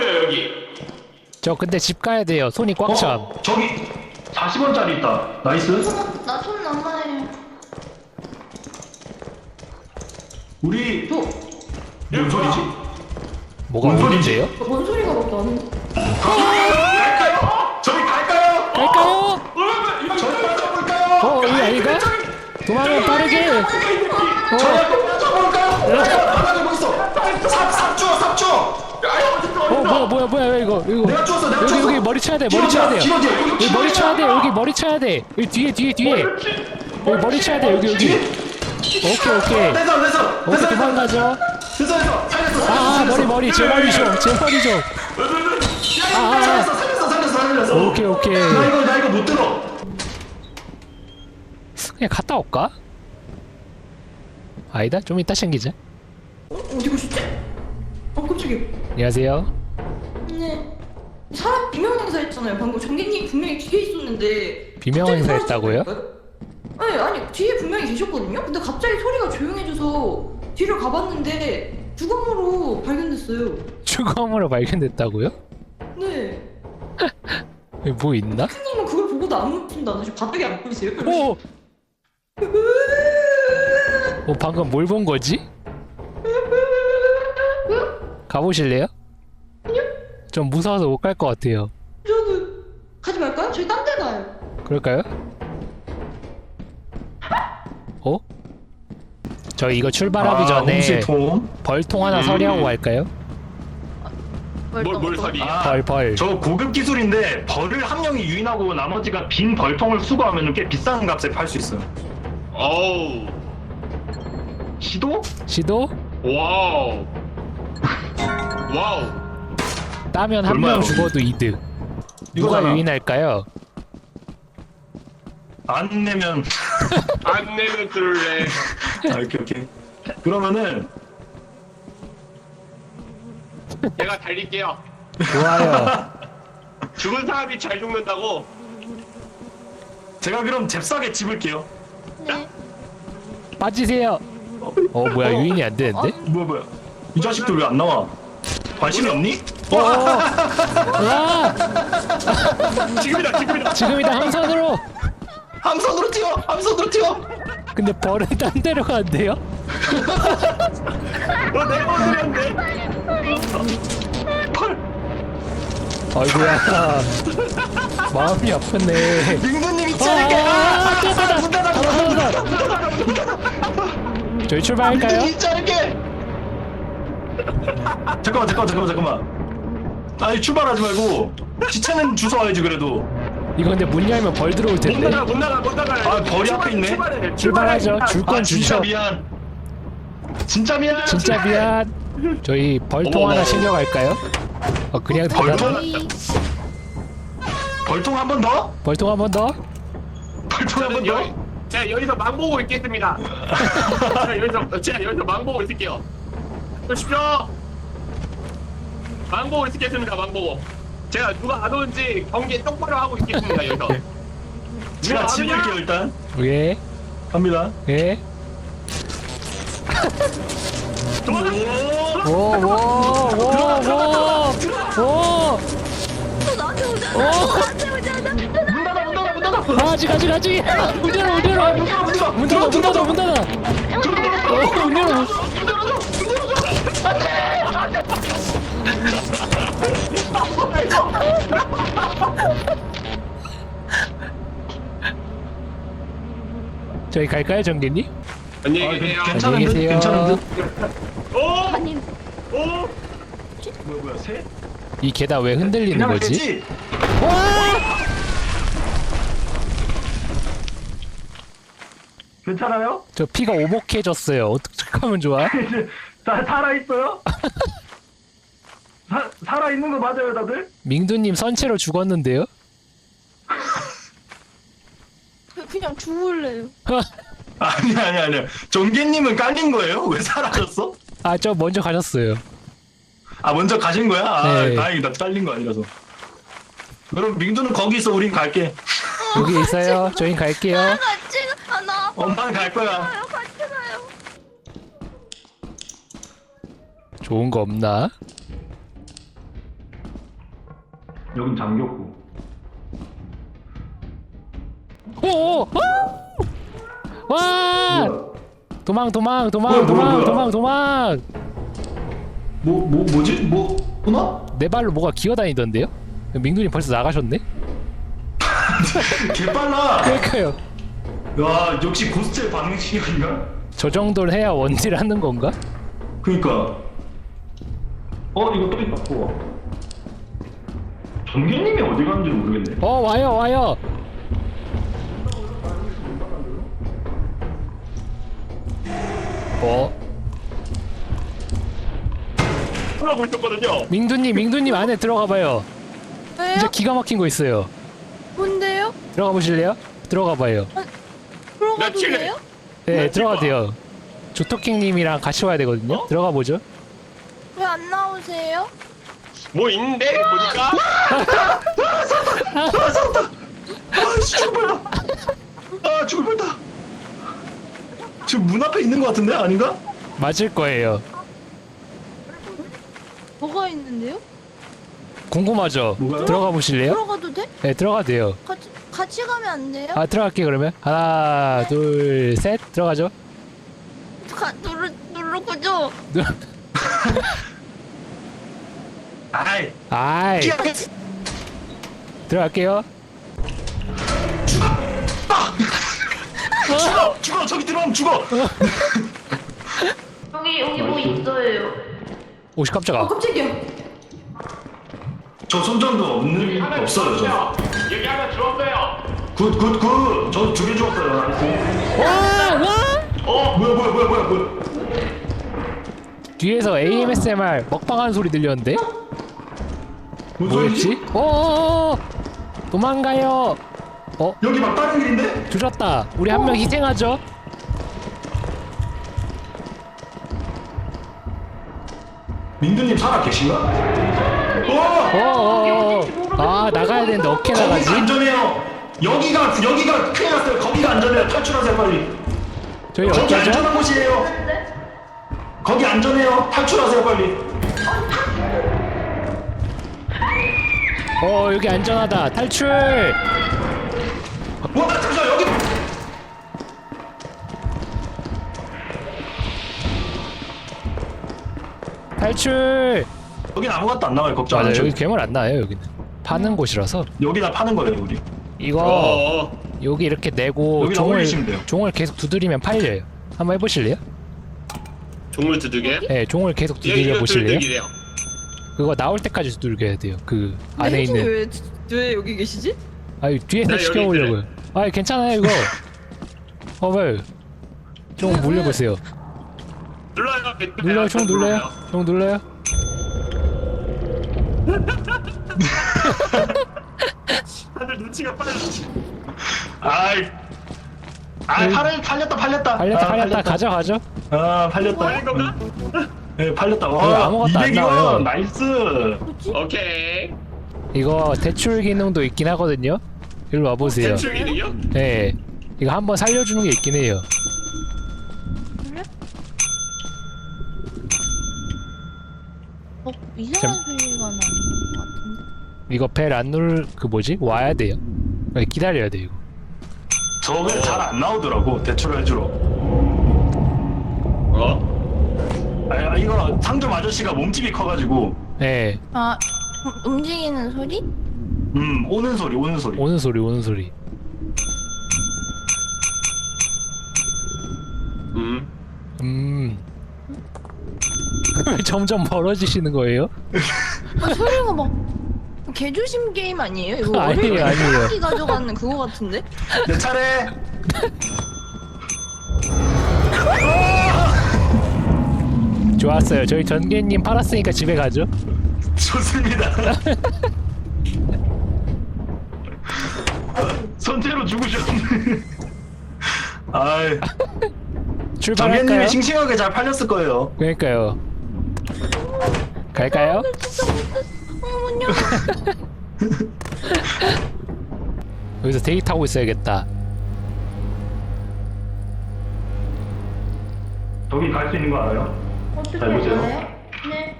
있어요 여기. 저 근데 집 가야 돼요. 손이 꽉 참. 어, 저기 40원짜리 있다. 나이스. 나손 남아요. 우리 저, 뭔 소리지? 뭐가 뭔 소리지? 어딘데요? 뭔 소리가 밖에 안 나? 갈까요? 저기 갈까요? 갈까요? 저기 빠져볼까요? 어, 이 아이가? 도망을 빠르게. 어, 저기 빠져볼까요? 빠져보고 있어. 삽, 삽 주워, 삽 주워. 어, 뭐야, 뭐야, 뭐야, 이거, 이거. 내가 줬어, 내가 여기, 줬어. 여기 머리 쳐야 돼, 머리 쳐야. 길어져, 길어져. 여기 여기 머리. 쳐야 돼, 여기 머리 쳐야 돼. 여기 뒤에, 뒤에, 뒤에. 여기 머리 쳐야 돼, 여기, 여기. 오케이, 오케이. 됐어, 됐어. 오케이, 됐어, 도망가죠. 됐어, 됐어. 살렸어, 아, 아. 머리, 머리, 제 머리 좀, 제 머리 좀. 아, 아, 살렸어, 살렸어, 살렸어, 살렸어. 오케이, 오케이. 나 이거, 나 이거 못 들어. 그냥 갔다 올까? 아니다, 좀 이따 챙기자. 어? 어디 가셨지? 어, 깜짝이야. 안녕하세요. 네. 사람 비명 행사했잖아요. 방금 정객님 분명히 뒤에 있었는데. 비명 갑자기 행사했다고요? 사라지더라고요. 네, 아니 뒤에 분명히 계셨거든요. 근데 갑자기 소리가 조용해져서 뒤를 가봤는데 주검으로 발견됐어요. 주검으로 발견됐다고요? 네. 뭐 있나? 님은 그걸 보고도 안 눕힌다. 지금 바닥에 안 보이세요? 오! 어, 방금 뭘 본 거지? 가보실래요? 좀 무서워서 못 갈 것 같아요. 저도 가지 말까요? 저희 딴 데 가요. 그럴까요? 어? 저희 이거 출발하기 아, 전에 홍시통. 벌통 하나 음. 서리하고 갈까요? 뭘, 뭘 서리? 아, 벌, 벌. 저 고급 기술인데 벌을 한 명이 유인하고 나머지가 빈 벌통을 수거하면 꽤 비싼 값에 팔 수 있어요. 어우. 시도? 시도? 와우. 와우. 따면 한명 얼마요? 죽어도 이득. 누가 이거잖아. 유인할까요? 안 내면 안 내면 들을래. 아, 오케이 오케이. 그러면은 제가 달릴게요. 좋아요. 죽은 사람이 잘 죽는다고. 제가 그럼 잽싸게 집을게요. 네. 빠지세요. 어 뭐야 유인이 안 되는데? 뭐야 뭐야? 이 자식들 왜 안 나와? 관심이 없니? 어, 어. 와 지금이다, 지금이다. 지금이다 함선으로. 함선으로 튀어! 함선으로 튀어! 근데 벌은 딴 데로 가는데요? 너 내가 들렸는데? 아이고야 마음이 아프네. 민구님이 아, 찌를게! 아, 뛰었다, 문 닫아! 문 닫아. 저희 출발할까요? 민구님이 찌를게! 잠깐만 잠깐만 잠깐만 잠깐만 아니 출발하지 말고 시체는 주워와야지 그래도 이거 근데 문 열면 벌 들어올 못 텐데. 나가, 못 나가, 못 나가. 아, 벌이 앞에 있네. 출발해, 출발하죠. 줄건아 진짜. 미안 진짜 미안 진짜 미안. 저희 벌통 어머, 하나 어머. 챙겨갈까요? 어 그냥 벌통? 벌통 한 번 더? 벌통 한 번 더. 벌통 한번 저는 더? 여기, 제가 여기서 망 보고 있겠습니다. 제가 여기서, 제가 여기서 망 보고 있을게요. 보십시오. 망 보고 있겠습니다, 망 보고. 제가 누가 안 오는지 경계 똑바로 하고 있겠습니다, 여기서. 제가 집을게요 안 오냐? 일단 예 갑니다 예. 오! 오 오 오오오 나한테 오잖아. 오. 나한테 오잖아. 문 닫아 문 닫아 문 닫아 가지 가지 가지. 문 열어 문 열어. 문 닫아 문 닫아 문 닫아. 어, 문 열어. 저희 갈까요 정대님? 안녕히 아, 계세요. 괜찮은 안녕히 듯 계세요. 괜찮은 듯 오! 아니, 오! 뭐야 뭐야 새? 이 계단 왜 흔들리는 그냥 거지? 되지? 괜찮아요? 저 피가 오목해졌어요. 어떻게 하면 좋아? 다 살아있어요? 사, 살아있는 거 맞아요 다들? 민두님 선체로 죽었는데요? 그냥 죽을래요. 아니 아니 아니 정계님은 깔린 거예요? 왜 사라졌어? 아 저 먼저 가셨어요. 아 먼저 가신 거야? 아 네. 다행이다 깔린 거 아니라서 그럼 민두는 거기 있어 우린 갈게 여기 있어요. 저희 갈게요. 아, 나 아파. 엄마는 갈 거야. 좋은 거 없나? 여긴 잠겼고. 오오 와 뭐야? 도망 도망 도망 뭐야, 도망 뭐야? 도망 도망 뭐, 뭐, 뭐지? 뭐, 구나? 내 발로 뭐가 기어다니던데요? 민두님 벌써 나가셨네? 개빨라! 그러니까요 야, 역시 고스트의 반응식인가? 저 정도를 해야 원딜 하는 건가? 그니까. 어, 이거 또 있다, 또. 전개님이 어디 갔는지 모르겠네. 어 와요 와요 어 하고 있었거든요. 민두님 민두님 안에 들어가 봐요 왜요? 진짜 기가 막힌 거 있어요 뭔데요? 들어가 보실래요? 들어가 봐요 들어가도 며칠 돼요? 네 네, 들어가. 돼요 조토킹님이랑 같이 와야 되거든요 어? 들어가 보죠 왜 안 나오세요? 뭐 있는데 보니까 아, 씨, 죽을 뻔했다. 아, 죽을 뻔했다. 지금 문 앞에 있는 것 같은데? 아닌가? 맞을 거예요 뭐가 있는데요? 궁금하죠? 뭐가요? 들어가 보실래요? 들어가도 돼? 네 들어가 돼요 같이 같이 가면 안 돼요? 아 들어갈게 그러면 하나 둘 셋 들어가죠 가, 누르 누르고죠. 아이, 아이 들어갈게요 죽어! 죽어! 저기 들어오면 죽어! 여기 여기 뭐 있어요? 오씨 깜짝아 어 깜짝이야. 저 손전도 없는, 없어요, 저. 주웠어요. 여기 하나 주웠어요. 굿, 굿, 굿! 저 두 개 주었어요. 나이스. 와와 어, 뭐야, 뭐야, 뭐야, 뭐야, 뭐야. 뒤에서 AMSMR 먹방하는 소리 들렸는데 뭔 뭐였지? 소리지? 어어어 도망가요 어 여기 막 다른 길인데? 조졌다 우리 한 명 희생하죠 민두님 살아 계신가? 어! 어어어 아 나가야 되는데 어떻게 거기가 나가지? 안전해요. 여기가 여기가 큰일 났어요. 거기가 안전해요. 탈출하세요 빨리. 저희 거기 어쩌죠? 안전한 곳이에요. 거기 안전해요. 탈출하세요 빨리. 어 여기 안전하다 탈출 뭐나 잠시만 여기. 탈출 여긴 아무것도 안 나와요. 걱정 안 맞아. 여기 괴물 안 나와요 여기는 파는 곳이라서 여기다 파는 거예요 우리. 이거 어. 여기 이렇게 내고 여기다 종을 올리시면 돼요. 종을 계속 두드리면 팔려요 한번 해보실래요? 종물 두들게. 네 종을 계속 이거 보실래요? 두들기래요. 그거 나올 때까지 두들겨야 돼요 그 안에 있는 왜, 왜 여기 계시지? 아니 뒤에서 나 여기 시켜보려고요 아니 괜찮아요 이거 어왜 종 물려보세요 눌러요. 눌러요 총 눌러요 총 눌러요 다들 눈치가 빨라. 아이. 아팔 팔렸다 팔렸다. 팔렸다 아, 팔렸다 가져 가져 아 팔렸다. 빨린 건가? 네 팔렸다. 와 아무것도 안 200이원 나와요. 나이스. 오케이. 이거 대출 기능도 있긴 하거든요 일로 와보세요 대출 기능이요? 네 이거 한번 살려주는 게 있긴 해요 어 이상한 소리가 나는 것 같은데. 이거 벨 안 누를 그 뭐지 와야 돼요 아니, 기다려야 돼 이거 저게 잘 안 나오더라고 대출을 해주러. 어? 아 이거 상점 아저씨가 몸집이 커가지고 네 아 음, 움직이는 소리? 음 오는 소리 오는 소리. 오는 소리 오는 소리 음. 음왜 점점 멀어지시는 거예요? 아, 소리가 막 개조심 게임 아니에요? 이거 아니에요, 아니에요. 때 가져가는 그거 같은데? 내 차례. 좋았어요 저희 전개님 팔았으니까 집에 가죠 좋습니다. 선체로 죽으셨네. 아이, 출발할까요? 정현님이 싱싱하게 잘 팔렸을 거예요. 그러니까요 갈까요? 어머냐. 여기서 데이트 하고 있어야겠다 저기 갈 수 있는 거 알아요? 어떻게 잘 보세요. 알아요? 네.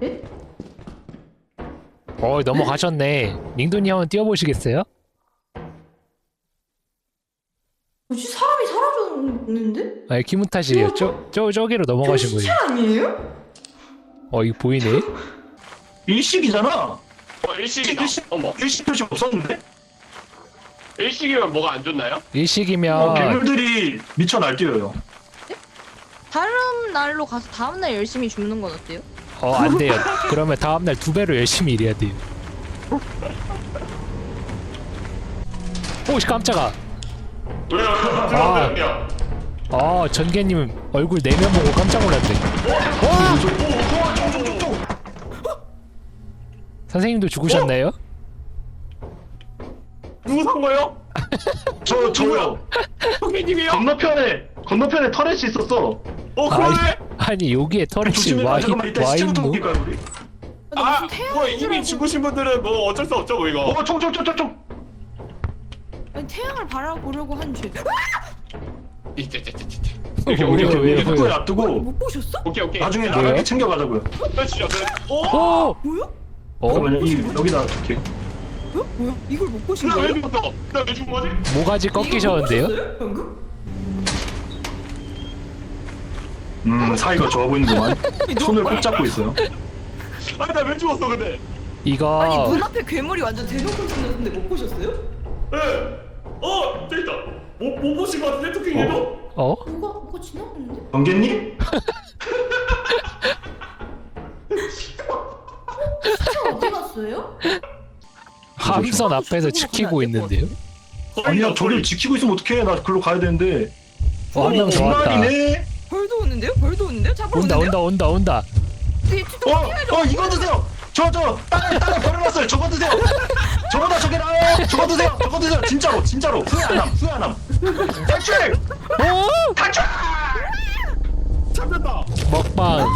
네? 어 넘어가셨네. 링돈이 한번 뛰어보시겠어요? 뭐지 사람이 사라졌는데? 아 키무타시요. 저저 저기로 넘어가신 시체 거예요. 아니에요? 어 이거 보이네. 일식이잖아. 어 일식이다. 일식 어머 일식 표시 없었는데? 일식이면 뭐가 안 좋나요? 어, 일식이면 괴물들이 미쳐 날뛰어요. 다른 날로 가서 다음 날 열심히 줍는 건 어때요? 어 안 돼요. 그러면 다음 날 두 배로 열심히 일해야 돼요. 오 씨 깜짝아. 왜요? 아. 아 전개님 얼굴 내면 보고 깜짝 놀랐네. 선생님도 죽으셨나요? 누구 산 거요? 저 저요. 선생님이요? 건너편에 건너편에 터렛이 있었어. 어 아니, 그러네. 아니 여기에 터렛이 조심해. 와, 잠깐만 있노? 우리? 아, 무슨 태양인 뭐줄 이미 알고. 죽으신 분들은 뭐 어쩔 수 없죠 뭐 이거. 어, 총총총총총. 아니 태양을 바라보려고 한 죄. 이제 이제 이제 이제. 어, 오케이 왜요, 오케이 왜요, 놔두고 못 보셨어? 오케이 오케이. 나중에 왜요? 나가게 챙겨가자고요. 그렇죠. 오. 오! 뭐야? 어? 잠깐만요. 이 여기다 이렇게. 뭐야? 뭐야? 이걸 못 보신 나왜 거예요? 죽었어? 나왜 죽은 거지? 모가지 꺾이셨는데요? 방금? 음 사이가 좋아 보이는구만. 손을 꼭 잡고 있어요. 아니 나 왜 죽었어 근데? 아니 이거 눈앞에 괴물이 완전 대놓고 생겼는데 못 보셨어요? 예. 어 저기 있다. 못, 못 보신 거 같은데 토킹이도? 어? 뭐가 뭐가 지나갔는데? 번개님? 차 어디 갔어요? 함선 앞에서 지키고 있는데요? 아니야 저를 지키고 있으면 어떡해. 나 글로 가야 되는데. 어, 한명더 왔다. 중간이네. 오는데요? 잡으러 온다 오는데요? 온다 온다 온다. 어, 어 이거 드세요. 저 저 땅에 땅에 버려놨어요. 저거 드세요. 저거다 저게 나요. 저거 드세요. 저거 드세요. 진짜로 진짜로 후회 안 함. 후회 안 함. 탈출. 어? 탈출. 잡혔다. 먹방